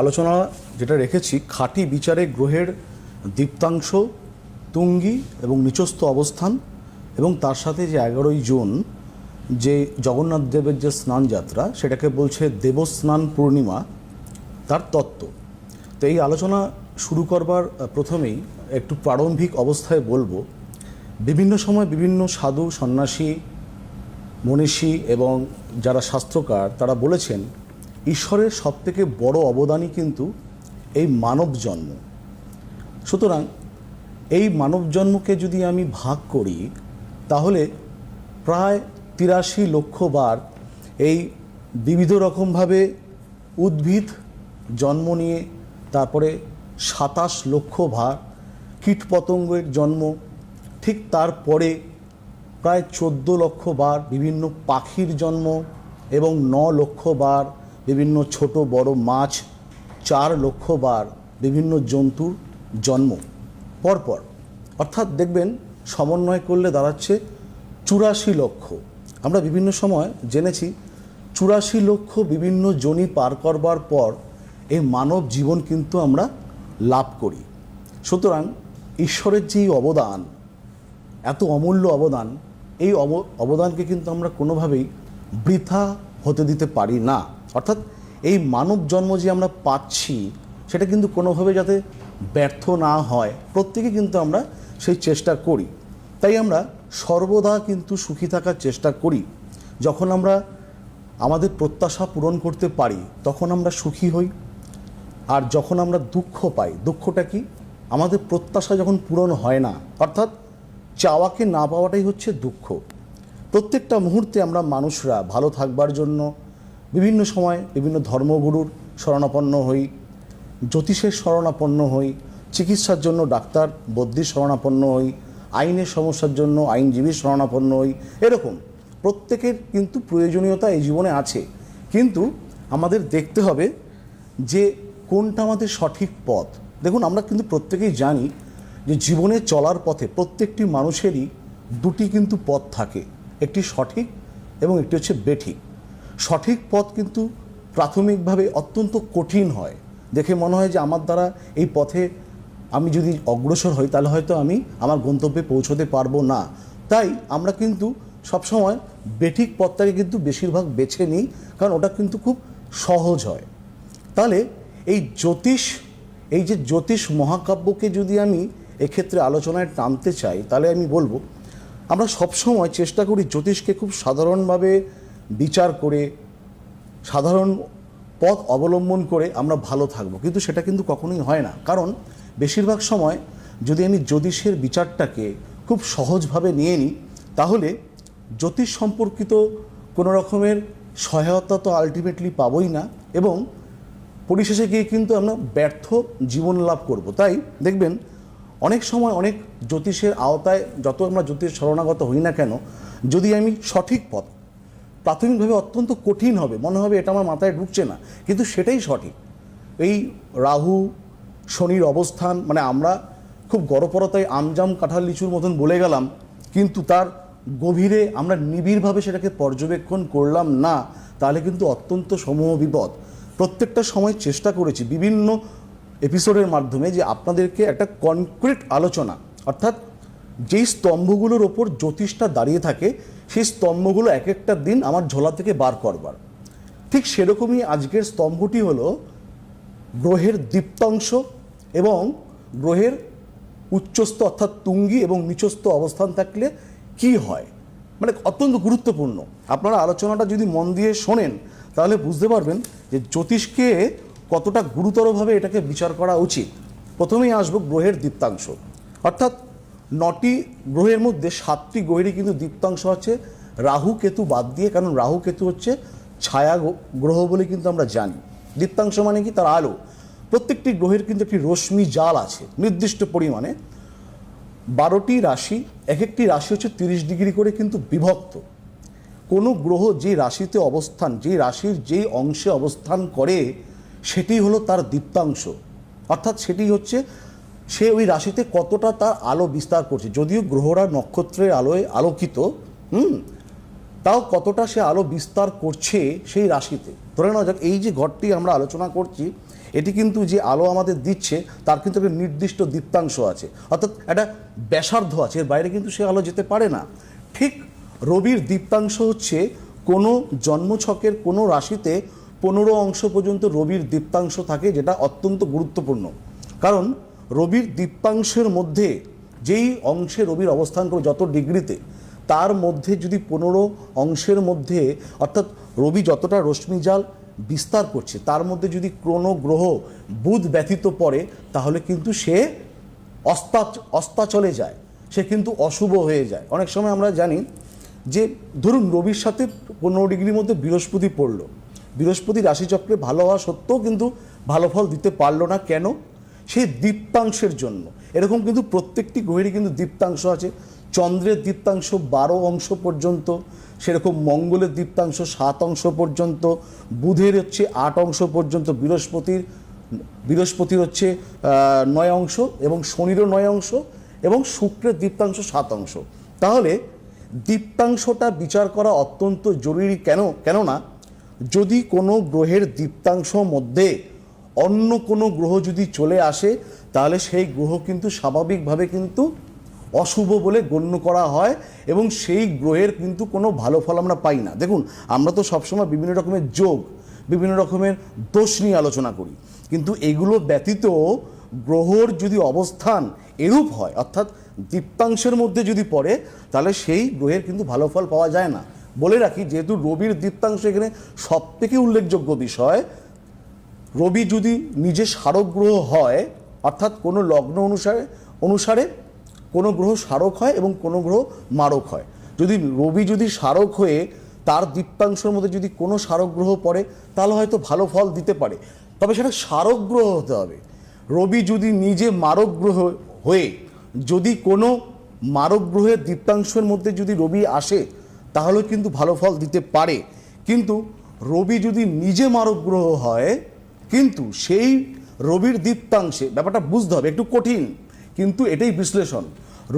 আলোচনা যেটা রেখেছি, খাঁটি বিচারে গ্রহের দীপ্তাংশ, তুঙ্গি এবং নিচস্থ অবস্থান এবং তার সাথে যে এগারোই জুন যে জগন্নাথ দেবের যে স্নান যাত্রা সেটাকে বলছে দেবস্নান পূর্ণিমা, তার তত্ত্ব। তো এই আলোচনা শুরু করবার প্রথমেই একটু প্রারম্ভিক অবস্থায় বলব, বিভিন্ন সময় বিভিন্ন সাধু, সন্ন্যাসী, মনীষী এবং যারা শাস্ত্রকার, তারা বলেছেন ঈশ্বরের সবথেকে বড় অবদানই কিন্তু এই মানব জন্ম। সুতরাং এই মানব জন্মকে যদি আমি ভাগ করি, তাহলে প্রায় তিরাশি লক্ষ বার এই বিবিধ রকমভাবে উদ্ভিদ জন্ম নিয়ে তারপরে সাতাশ লক্ষ ভার কীটপতঙ্গের জন্ম, ঠিক তারপরে প্রায় চোদ্দ লক্ষ বার বিভিন্ন পাখির জন্ম এবং ন লক্ষ বার বিভিন্ন ছোট বড় মাছ, চার লক্ষ বার বিভিন্ন জন্তুর জন্ম। পরপর, অর্থাৎ দেখবেন সমন্বয় করলে দাঁড়াচ্ছে চুরাশি লক্ষ। আমরা বিভিন্ন সময় জেনেছি চুরাশি লক্ষ বিভিন্ন জনি পার করবার পর এই মানব জীবন কিন্তু আমরা লাভ করি। সুতরাং ঈশ্বরের যেই অবদান, এত অমূল্য অবদান, এই অব- অবদানকে কিন্তু আমরা কোনোভাবেই বৃথা হতে দিতে পারি না। অর্থাৎ এই মানব জন্ম যে আমরা পাচ্ছি, সেটা কিন্তু কোনোভাবে যাতে ব্যর্থ না হয়, প্রত্যেকে কিন্তু আমরা সেই চেষ্টা করি। তাই আমরা সর্বদা কিন্তু সুখী থাকার চেষ্টা করি। যখন আমরা আমাদের প্রত্যাশা পূরণ করতে পারি, তখন আমরা সুখী হই। আর যখন আমরা দুঃখ পাই, দুঃখটা কি? আমাদের প্রত্যাশা যখন পূরণ হয় না, অর্থাৎ চাওয়াকে না পাওয়াটাই হচ্ছে দুঃখ। প্রত্যেকটা মুহূর্তে আমরা মানুষরা ভালো থাকবার জন্য বিভিন্ন সময় বিভিন্ন ধর্মগুরুর শরণাপন্ন হই, জ্যোতিষের শরণাপন্ন হই, চিকিৎসার জন্য ডাক্তার বদ্যির শরণাপন্ন হই, আইনের সমস্যার জন্য আইনজীবীর শরণাপন্ন হই, এরকম প্রত্যেকের কিন্তু প্রয়োজনীয়তা এই জীবনে আছে। কিন্তু আমাদের দেখতে হবে যে কোনটা আমাদের সঠিক পথ। দেখুন, আমরা কিন্তু প্রত্যেকেই জানি যে জীবনে চলার পথে প্রত্যেকটি মানুষেরই দুটি কিন্তু পথ থাকে, একটি সঠিক এবং একটি হচ্ছে বেঠিক। সঠিক পথ কিন্তু প্রাথমিকভাবে অত্যন্ত কঠিন হয়। দেখে মনে হয় যে আমার দ্বারা এই পথে আমি যদি অগ্রসর হই, তাহলে হয়তো আমি আমার গন্তব্যে পৌঁছতে পারব না। তাই আমরা কিন্তু সবসময় বেঠিক পথটাকে কিন্তু বেশিরভাগ বেছে নিই, কারণ ওটা কিন্তু খুব সহজ হয়। তাহলে এই জ্যোতিষ, এই যে জ্যোতিষ মহাকাব্যকে যদি আমি এক্ষেত্রে আলোচনায় টানতে চাই, তাহলে আমি বলব, আমরা সবসময় চেষ্টা করি জ্যোতিষকে খুব সাধারণভাবে বিচার করে, সাধারণ পথ অবলম্বন করে আমরা ভালো থাকব। কিন্তু সেটা কিন্তু কখনোই হয় না। কারণ বেশিরভাগ সময় যদি আমি জ্যোতিষের বিচারটাকে খুব সহজভাবে নিয়ে নিই, তাহলে জ্যোতিষ সম্পর্কিত কোনো রকমের সহায়তা তো আলটিমেটলি পাবই না এবং পরিশেষে গিয়ে কিন্তু আমরা ব্যর্থ জীবন লাভ করব। তাই দেখবেন, অনেক সময় অনেক জ্যোতিষের আওতায় যত আমরা জ্যোতিষ শরণাগত হই না কেন, যদি আমি সঠিক পথ প্রাথমিকভাবে অত্যন্ত কঠিন হবে, মনে হবে এটা আমার মাথায় ঢুকছে না, কিন্তু সেটাই সঠিক। এই রাহু, শনির অবস্থান মানে আমরা খুব গড়পরতায় আমজাম কাঁঠাল লিচুর মতন বলে গেলাম, কিন্তু তার গভীরে আমরা নিবিড়ভাবে সেটাকে পর্যবেক্ষণ করলাম না, তাহলে কিন্তু অত্যন্ত সমূহ বিপদ। প্রত্যেকটা সময় চেষ্টা করেছি বিভিন্ন এপিসোডের মাধ্যমে যে আপনাদেরকে একটা কনক্রিট আলোচনা, অর্থাৎ যেই স্তম্ভগুলোর ওপর জ্যোতিষটা দাঁড়িয়ে থাকে সেই স্তম্ভগুলো এক একটা দিন আমার ঝোলা থেকে বার করবার। ঠিক সেরকমই আজকের স্তম্ভটি হলো গ্রহের দীপ্তাংশ এবং গ্রহের উচ্চস্থ অর্থাৎ তুঙ্গি এবং নিচস্থ অবস্থান থাকলে কি হয়? মানে অত্যন্ত গুরুত্বপূর্ণ। আপনারা আলোচনাটা যদি মন দিয়ে শোনেন, তাহলে বুঝতে পারবেন যে জ্যোতিষকে কতটা গুরুতরভাবে এটাকে বিচার করা উচিত। প্রথমেই আসব গ্রহের দীপ্তাংশ। অর্থাৎ নটি গ্রহের মধ্যে সাতটি গ্রহেরই কিন্তু দীপ্তাংশ আছে। রাহু, কেতু বাদ দিয়ে, কারণ রাহু, কেতু হচ্ছে ছায়া গ্রহ বলে কিন্তু আমরা জানি। দীপ্তাংশ মানে কি? তার আলো। প্রত্যেকটি গ্রহের কিন্তু একটি রশ্মি জাল আছে, নির্দিষ্ট পরিমাণে। বারোটি রাশি এক একটি রাশি হচ্ছে তিরিশ ডিগ্রি করে কিন্তু বিভক্ত। কোনো গ্রহ যে রাশিতে অবস্থান, যে রাশির যেই অংশে অবস্থান করে, সেটি হলো তার দীপ্তাংশ। অর্থাৎ সেটি হচ্ছে সে ওই রাশিতে কতটা তার আলো বিস্তার করছে? যদিও গ্রহরা নক্ষত্রের আলোয় আলোকিত, হুম, তাও কতটা সে আলো বিস্তার করছে সেই রাশিতে? ধরে নেওয়া যাক, এই যে ঘরটি আমরা আলোচনা করছি, এটি কিন্তু যে আলো আমাদের দিচ্ছে, তার কিন্তু একটা নির্দিষ্ট দীপ্তাংশ আছে। অর্থাৎ একটা ব্যাসার্ধ আছে, এর বাইরে কিন্তু সে আলো যেতে পারে না। ঠিক রবির দীপ্তাংশ হচ্ছে কোনো জন্মছকের কোনো রাশিতে পনেরো অংশ পর্যন্ত রবির দীপ্তাংশ থাকে, যেটা অত্যন্ত গুরুত্বপূর্ণ। কারণ রবির দীপ্তাংশের মধ্যে, যেই অংশে রবির অবস্থান করবে যত ডিগ্রিতে, তার মধ্যে যদি পনেরো অংশের মধ্যে, অর্থাৎ রবি যতটা রশ্মিজাল বিস্তার করছে, তার মধ্যে যদি কোনো গ্রহ বুধ ব্যতীত পড়ে, তাহলে কিন্তু সে অস্তা অস্তা চলে যায়, সে কিন্তু অশুভ হয়ে যায়। অনেক সময় আমরা জানি যে, ধরুন রবির সাথে পনেরো ডিগ্রির মধ্যে বৃহস্পতি পড়ল, বৃহস্পতি রাশিচক্রে ভালো হওয়া সত্ত্বেও কিন্তু ভালো ফল দিতে পারল না। কেন? সেই দীপ্তাংশের জন্য। এরকম কিন্তু প্রত্যেকটি গ্রহেরই কিন্তু দীপ্তাংশ আছে। চন্দ্রের দীপ্তাংশ বারো অংশ পর্যন্ত, সেরকম মঙ্গলের দীপ্তাংশ সাত অংশ পর্যন্ত, বুধের হচ্ছে আট অংশ পর্যন্ত, বৃহস্পতির বৃহস্পতির হচ্ছে নয় অংশ এবং শনিরও নয় অংশ এবং শুক্রের দীপ্তাংশ সাত অংশ। তাহলে দীপ্তাংশটা বিচার করা অত্যন্ত জরুরি কেন, কেননা যদি কোনো গ্রহের দীপ্তাংশ মধ্যে অন্য কোনো গ্রহ যদি চলে আসে, তাহলে সেই গ্রহ কিন্তু স্বাভাবিকভাবে কিন্তু অশুভ বলে গণ্য করা হয় এবং সেই গ্রহের কিন্তু কোনো ভালো ফল আমরা পাই না। দেখুন, আমরা তো সবসময় বিভিন্ন রকমের যোগ, বিভিন্ন রকমের দোষ নিয়ে আলোচনা করি। কিন্তু এগুলো ব্যতীত গ্রহর যদি অবস্থান এরূপ হয়, অর্থাৎ দীপ্তাংশের মধ্যে যদি পড়ে, তাহলে সেই গ্রহের কিন্তু ভালো ফল পাওয়া যায় না। বলে রাখি, যেহেতু রবির দীপ্তাংশ এখানে সব থেকে উল্লেখযোগ্য বিষয় রবি যদি নিজে স্মারক গ্রহ হয়, অর্থাৎ কোনো লগ্ন অনুসারে অনুসারে কোনো গ্রহ স্মারক হয় এবং কোনো গ্রহ মারক হয়। যদি রবি যদি স্মারক হয়ে তার দীপ্তাংশের মধ্যে যদি কোনো স্মারক গ্রহ পড়ে, তাহলে হয়তো ভালো ফল দিতে পারে। তবে সেটা স্মারক গ্রহ হতে হবে। রবি যদি নিজে মারক গ্রহ হয়ে যদি কোনো মারক গ্রহের দীপ্তাংশের মধ্যে যদি রবি আসে, তাহলে কিন্তু ভালো ফল দিতে পারে। কিন্তু রবি যদি নিজে মারক গ্রহ হয় কিন্তু সেই রবির দীপ্তাংশে ব্যাপারটা বুঝতে হবে একটু কঠিন কিন্তু এটাই বিশ্লেষণ।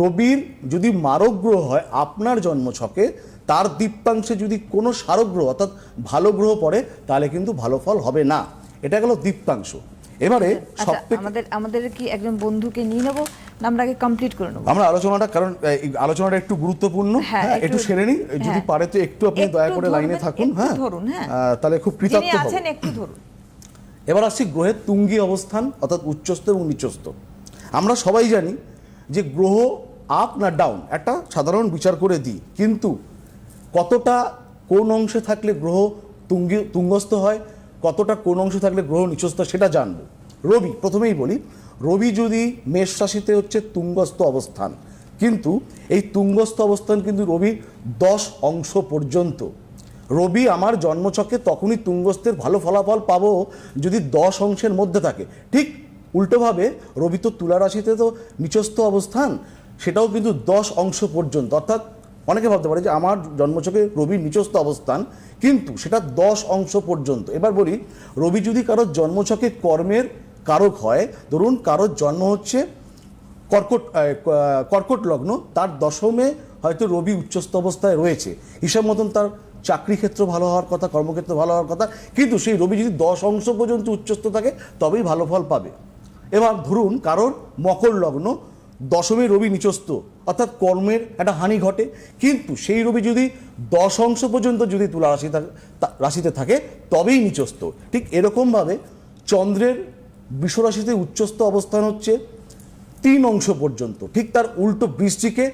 রবির যদি মারক গ্রহ হয় আপনার জন্মছকে তার দীপ্তাংশে যদি কোনো সারক গ্রহ অর্থাৎ ভালো গ্রহ পড়ে তাহলে কিন্তু ভালো ফল হবে না। এটা গেল দীপ্তাংশ। এবারে আচ্ছা সব আমাদের আমাদের কি একজন বন্ধুকে নিয়ে নেব? আমরা আগে কমপ্লিট করে নেব। আমরা আলোচনাটা কারণ আলোচনাটা একটু গুরুত্বপূর্ণ। হ্যাঁ, হ্যাঁ একটু সেরে নিই। যদি হ্যাঁ। পারে তো একটু আপনি দয়া করে লাইনে থাকুন হ্যাঁ। ধরুন, হ্যাঁ। তাহলে খুব কৃতার্থ হব। আছেন একটু ধরুন। এবার আসছি গ্রহের তুঙ্গি অবস্থান, অর্থাৎ উচ্চস্থ এবং নিচস্থ। আমরা সবাই জানি যে গ্রহ আপ না ডাউন একটা সাধারণ বিচার করে দিই। কিন্তু কতটা কোন অংশে থাকলে গ্রহ তুঙ্গি, তুঙ্গস্থ হয়, কতটা কোন অংশে থাকলে গ্রহ নিচস্থ সেটা জানব। রবি, প্রথমেই বলি, রবি যদি মেষ রাশিতে হচ্ছে তুঙ্গস্থ অবস্থান, কিন্তু এই তুঙ্গস্থ অবস্থান কিন্তু রবি দশ অংশ পর্যন্ত। রবি, আমার জন্মচকে তখনই তুঙ্গস্থের ভালো ফলাফল পাবো যদি দশ অংশের মধ্যে থাকে। ঠিক উল্টোভাবে, রবি তো তুলা রাশিতে তো নিচস্থ অবস্থান, সেটাও কিন্তু দশ অংশ পর্যন্ত। অর্থাৎ অনেকে ভাবতে পারে যে আমার জন্মচকে রবির নিচস্থ অবস্থান, কিন্তু সেটা দশ অংশ পর্যন্ত। এবার বলি, রবি যদি কারোর জন্মচকে কর্মের কারক হয়, ধরুন কারোর জন্ম হচ্ছে কর্কট কর্কট লগ্ন, তার দশমে হয়তো রবি উচ্চস্থ অবস্থায় রয়েছে। হিসাব মতন তার চাকরি ক্ষেত্র ভালো হওয়ার কথা, কর্মক্ষেত্র ভালো হওয়ার কথা, কিন্তু সেই রবি যদি দশ অংশ পর্যন্ত উচ্চস্থ থাকে, তবেই ভালো ফল পাবে। এবার ধরুন কারোর মকর লগ্ন দশমে রবি নিচস্থ, অর্থাৎ কর্মের একটা হানি ঘটে, কিন্তু সেই রবি যদি দশ অংশ পর্যন্ত যদি তুলা রাশি থাকে রাশিতে থাকে, তবেই নিচস্থ। ঠিক এরকমভাবে চন্দ্রের বিশ্বরাশিতে উচ্চস্থ অবস্থান হচ্ছে তিন অংশ পর্যন্ত, ঠিক তার উল্টো বৃষ্টিকে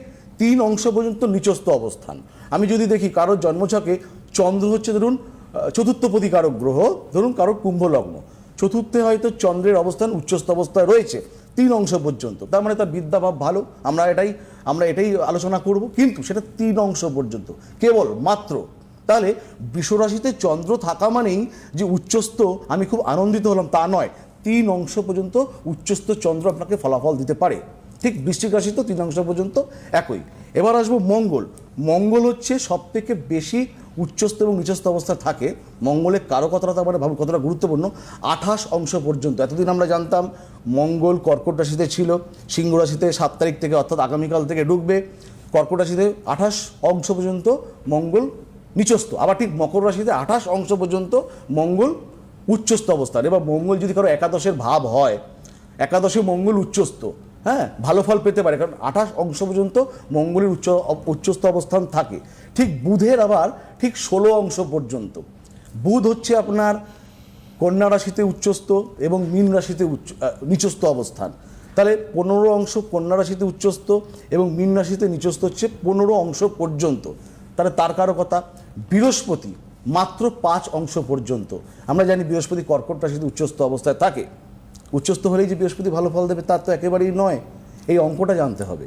তিন অংশ পর্যন্ত নিচস্থ অবস্থান। আমি যদি দেখি কারোর জন্মছকে চন্দ্র হচ্ছে ধরুন চতুর্থ প্রতিকারক গ্রহ, ধরুন কারোর কুম্ভ লগ্ন চতুর্থে হয়তো চন্দ্রের অবস্থান উচ্চস্থ অবস্থায় রয়েছে, তিন অংশ পর্যন্ত, তার মানে তার বিদ্যাভাব ভালো, আমরা এটাই আমরা এটাই আলোচনা করব, কিন্তু সেটা তিন অংশ পর্যন্ত, কেবল মাত্র। তাহলে বিশ্বরাশিতে চন্দ্র থাকা মানেই যে উচ্চস্থ, আমি খুব আনন্দিত হলাম, তা নয়, তিন অংশ পর্যন্ত উচ্চস্থ চন্দ্র আপনাকে ফলাফল দিতে পারে। ঠিক বৃশ্চিক রাশি তো তিন অংশ পর্যন্ত একই। এবার আসব মঙ্গল মঙ্গল হচ্ছে সব থেকে বেশি উচ্চস্থ এবং নিচস্থ অবস্থা থাকে। মঙ্গলের কারও কথাটা তার মানে ভাবুন কতটা গুরুত্বপূর্ণ। আঠাশ অংশ পর্যন্ত। এতদিন আমরা জানতাম মঙ্গল কর্কট রাশিতে ছিল, সিংহ রাশিতে সাত তারিখ থেকে অর্থাৎ আগামীকাল থেকে ঢুকবে। কর্কট রাশিতে আঠাশ অংশ পর্যন্ত মঙ্গল নিচস্থ। আবার ঠিক মকর রাশিতে আঠাশ অংশ পর্যন্ত মঙ্গল উচ্চস্থ অবস্থান। এবার মঙ্গল যদি কারও একাদশের ভাব হয়, একাদশে মঙ্গল উচ্চস্থ। হ্যাঁ ভালো ফল পেতে পারে, কারণ আঠাশ অংশ পর্যন্ত মঙ্গলের উচ্চ উচ্চস্থ অবস্থান থাকে। ঠিক বুধের আবার ঠিক ষোলো অংশ পর্যন্ত। বুধ হচ্ছে আপনার কন্যা রাশিতে উচ্চস্থ এবং মীন রাশিতে উচ্চ নিচস্থ অবস্থান। তাহলে পনেরো অংশ কন্যা রাশিতে উচ্চস্থ এবং মীন রাশিতে নিচস্থ হচ্ছে পনেরো অংশ পর্যন্ত। তাহলে তার কথা, বৃহস্পতি মাত্র পাঁচ অংশ পর্যন্ত। আমরা জানি বৃহস্পতি কর্কট রাশিতে উচ্চস্থ অবস্থায় থাকে। উচ্চস্থ হলেই যে বৃহস্পতি ভালো ফল দেবে তার তো একেবারেই নয়। এই অঙ্কটা জানতে হবে।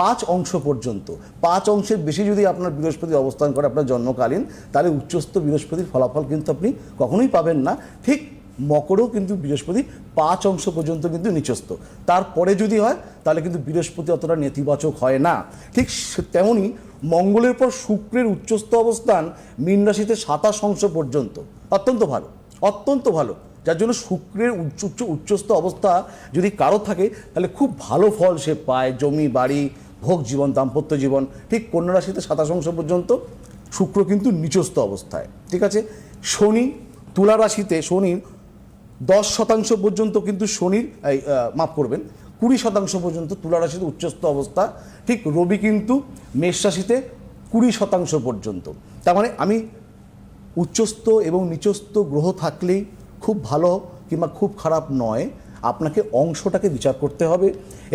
পাঁচ অংশ পর্যন্ত, পাঁচ অংশের বেশি যদি আপনার বৃহস্পতি অবস্থান করে আপনার জন্মকালীন, তাহলে উচ্চস্থ বৃহস্পতির ফলাফল কিন্তু আপনি কখনোই পাবেন না। ঠিক মকরও কিন্তু বৃহস্পতি পাঁচ অংশ পর্যন্ত কিন্তু নিচস্থ। তারপরে যদি হয়, তাহলে কিন্তু বৃহস্পতি অতটা নেতিবাচক হয় না। ঠিক তেমনই মঙ্গলের পর শুক্রের উচ্চস্থ অবস্থান, মীন রাশিতে সাতাশ অংশ পর্যন্ত। অত্যন্ত ভালো অত্যন্ত ভালো। যার জন্য শুক্রের উচ্চ উচ্চ উচ্চস্থ অবস্থা যদি কারও থাকে, তাহলে খুব ভালো ফল সে পায়, জমি, বাড়ি, ভোগ জীবন, দাম্পত্য জীবন। ঠিক কন্যা রাশিতে সাতাশ অংশ পর্যন্ত শুক্র কিন্তু নিচস্থ অবস্থায়। ঠিক আছে? শনি তুলা রাশিতে শনির দশ শতাংশ পর্যন্ত কিন্তু শনির মাফ করবেন। কুড়ি শতাংশ পর্যন্ত তুলা রাশিতে উচ্চস্থ অবস্থা। ঠিক রবি কিন্তু মেষ রাশিতে কুড়ি শতাংশ পর্যন্ত। তার মানে আমি উচ্চস্থ এবং নিচস্থ গ্রহ থাকলেই খুব ভালো কিংবা খুব খারাপ নয়, আপনাকে অংশটাকে বিচার করতে হবে।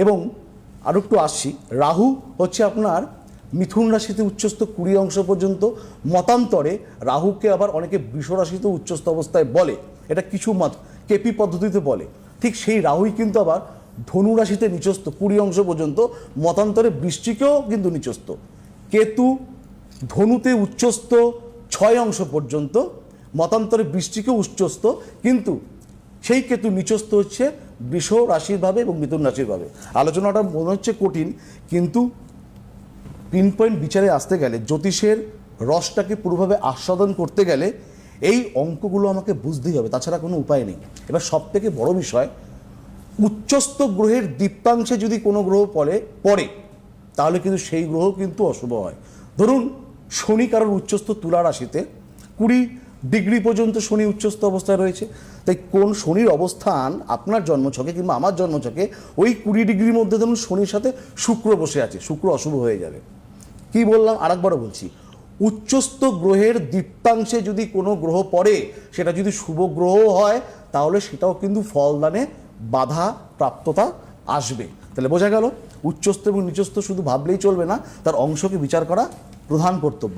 এবং আরও একটু আসছি, রাহু হচ্ছে আপনার মিথুন রাশিতে উচ্চস্থ কুড়ি অংশ পর্যন্ত। মতান্তরে রাহুকে আবার অনেকে বৃষ রাশিতে উচ্চস্থ অবস্থায় বলে, এটা কিছু মত, কেপি পদ্ধতিতে বলে। ঠিক সেই রাহুই কিন্তু আবার ধনু রাশিতে নিচস্থ কুড়ি অংশ পর্যন্ত, মতান্তরে বৃষ্টিকেও কিন্তু নিচস্থ। কেতু ধনুতে উচ্চস্থ ছয় অংশ পর্যন্ত মতান্তরে বৃষ্টিকে উচ্চস্থ, কিন্তু সেই কেতু নিচস্থ হচ্ছে বৃষ রাশির ভাবে এবং মিথুন রাশির ভাবে আলোচনাটা মনে হচ্ছে কঠিন, কিন্তু পিন পয়েন্ট বিচারে আসতে গেলে, জ্যোতিষের রসটাকে পুরোভাবে আস্বাদন করতে গেলে এই অঙ্কগুলো আমাকে বুঝতেই হবে, তাছাড়া কোনো উপায় নেই। এবার সব থেকে বড় বিষয়, উচ্চস্থ গ্রহের দীপ্তাংশে যদি কোনো গ্রহ পড়ে পড়ে, তাহলে কিন্তু সেই গ্রহ কিন্তু অশুভ হয়। ধরুন শনি কারোর উচ্চস্থ তুলা রাশিতে, কুড়ি ডিগ্রি পর্যন্ত শনি উচ্চস্থ অবস্থায় রয়েছে। তাই কোন শনির অবস্থান আপনার জন্মছকে কিংবা আমার জন্মছকে, ওই কুড়ি ডিগ্রির মধ্যে ধরুন শনির সাথে শুক্র বসে আছে, শুক্র অশুভ হয়ে যাবে। কি বললাম? আরেকবারও বলছি, উচ্চস্থ গ্রহের দীপ্তাংশে যদি কোনো গ্রহ পড়ে, সেটা যদি শুভ গ্রহ হয়, তাহলে সেটাও কিন্তু ফলদানে বাধা প্রাপ্ততা আসবে। তাহলে বোঝা গেল, উচ্চস্থ এবং নিচস্থ শুধু ভাবলেই চলবে না, তার অংশকে বিচার করা প্রধান কর্তব্য।